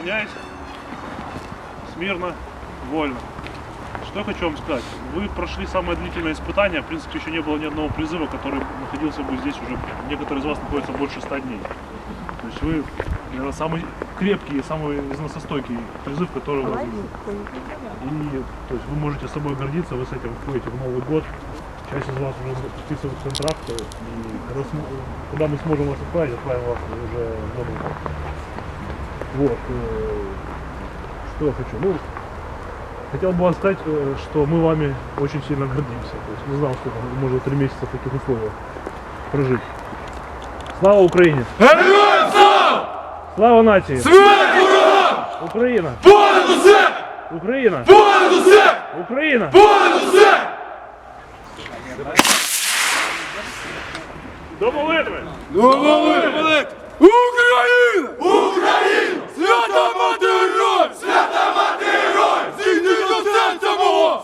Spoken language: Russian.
равняйсь. Смирно, вольно. Что я хочу вам сказать? Вы прошли самое длительное испытание. В принципе, еще не было ни одного призыва, который находился бы здесь уже. Некоторые из вас находятся больше 100 дней. То есть вы, наверное, самый крепкий, самый износостойкий призыв, который у вас был. И то есть вы можете собой гордиться, вы с этим входите в Новый год. Часть из вас уже подписывают контракты, и когда мы сможем вас отправить, отправим вас уже в Новый год. Вот. э, Что я хочу? Ну, хотел бы вам сказать, э, что мы вами очень сильно гордимся. То есть не знал, что там можно три месяца в таких условиях прожить. Слава Україні! Героям слава! Слава нації! Смерть ворогам! Україна! Понад усе! Україна! Понад усе! Україна! Понад усе! До молитви! Україна! Україна! Свята мати героїв! Свята мати героїв! Зійди до серця мого!